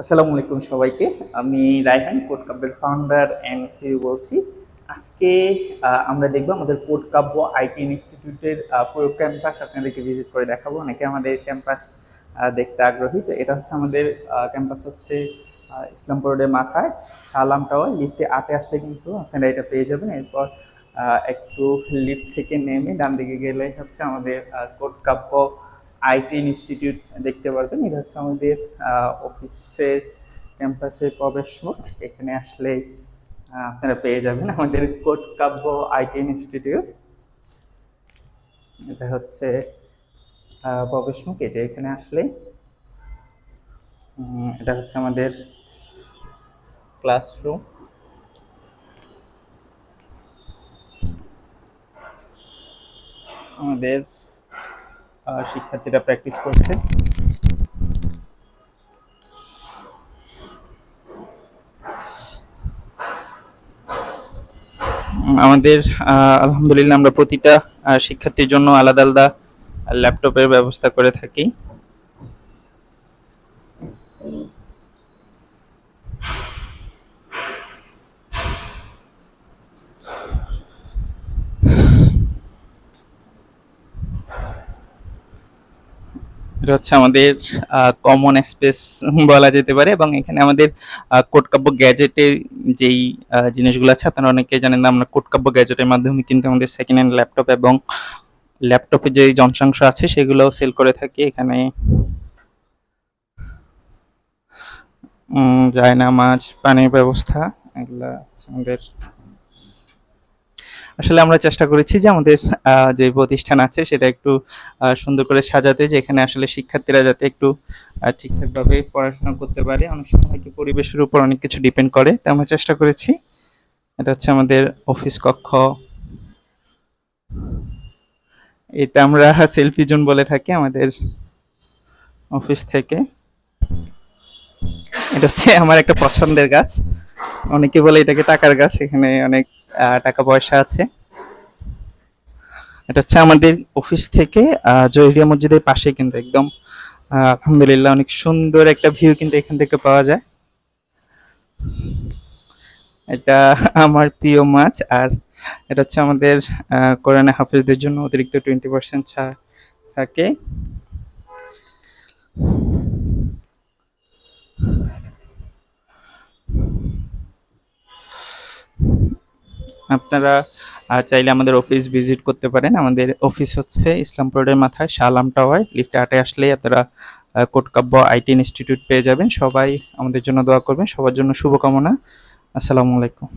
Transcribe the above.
আসসালামু আলাইকুম সবাইকে। আমি রায়হান কোড কাব্যের ফাউন্ডার অ্যান্ড সিইও বলছি। আজকে আমরা দেখব আমাদের কোড কাব্য আইটি ইনস্টিটিউটের পুরো ক্যাম্পাস আপনাদেরকে ভিজিট করে দেখাবো। অনেকে আমাদের ক্যাম্পাস দেখতে আগ্রহী। তো এটা হচ্ছে আমাদের ক্যাম্পাস হচ্ছে ইসলামপুর রোডের মাথায়। শালাম টাওয়ার। লিফটে আটে আসলে কিন্তু আপনারা এটা পেয়ে যাবেন। এরপর একটু লিফট থেকে নেমে ডান দিকে গেলে হচ্ছে আমাদের কোড কাব্য আইটি ইনস্টিটিউট দেখতে পারবেন। এটা হচ্ছে আমাদের অফিসের ক্যাম্পাসের প্রবেশ মুখ এখানে আসলে আপনারা পেয়ে যাবেন আমাদের কোট কাব্য আইটি ইনস্টিটিউট। এটা হচ্ছে আহ, প্রবেশ মুখ এই যে এখানে আসলে এটা হচ্ছে আমাদের ক্লাসরুম। আমাদের শিক্ষার্থীরা প্র্যাকটিস করছে। আমাদের আলহামদুলিল্লাহ আমরা প্রতিটা শিক্ষার্থীর জন্য আলাদা আলাদা ল্যাপটপের ব্যবস্থা করে থাকি। এটা হচ্ছে আমাদের কমন স্পেস বলা যেতে পারে এবং এখানে আমাদের কোটকাব্য গ্যাজেটের যেই জিনিসগুলো আছে আপনারা অনেকে জানেন না আমরা কোটকাব্য গ্যাজেটের মাধ্যমে কিন্তু আমাদের সেকেন্ড হ্যান্ড ল্যাপটপ এবং ল্যাপটপে যে যন্ত্রাংশ আছে সেগুলোও সেল করে থাকি এখানে। উম, জায়না মাছ পানির ব্যবস্থা এগুলা আমাদের আসলে আমরা চেষ্টা করেছি যে আমাদের যে প্রতিষ্ঠান আছে সেটা একটু সুন্দর করে সাজাতে, যেখানে আসলে শিক্ষার্থীরা যাতে একটু ঠিকঠাকভাবে পড়াশোনা করতে পারে। অনেক সময় কি পরিবেশের উপর অনেক কিছু ডিপেন্ড করে তাই আমরা চেষ্টা করেছি। এটা হচ্ছে আমাদের অফিস কক্ষ। এটা আমরা সেলফি জোন বলে থাকি আমাদের অফিস থেকে। এটা হচ্ছে আমার একটা পছন্দের গাছ। অনেকে বলে এটাকে টাকার গাছ, এখানে অনেক টাকা পয়সা আছে। এটা হচ্ছে আমাদের অফিস থেকে জহিরিয়া মসজিদের পাশে কিন্তু একদম আলহামদুলিল্লাহ অনেক সুন্দর একটা ভিউ কিন্তু এখান থেকে পাওয়া যায়। এটা আমার প্রিয় মাছ আর এটা হচ্ছে আমাদের কোরআনে হাফিজদের জন্য অতিরিক্ত টোয়েন্টি পার্সেন্ট ছাড় থাকে। আপনারা চাইলে আমাদের অফিস ভিজিট করতে পারেন। আমাদের অফিস হচ্ছে ইসলাম রোডের মাথায় শালাম টাওয়ার লিফটে আটে আসলেই আপনারা কোটকাব্য আইটি ইনস্টিটিউট পেয়ে যাবেন। সবাই আমাদের জন্য দোয়া করবেন। সবার জন্য শুভকামনা। আসসালামু আলাইকুম।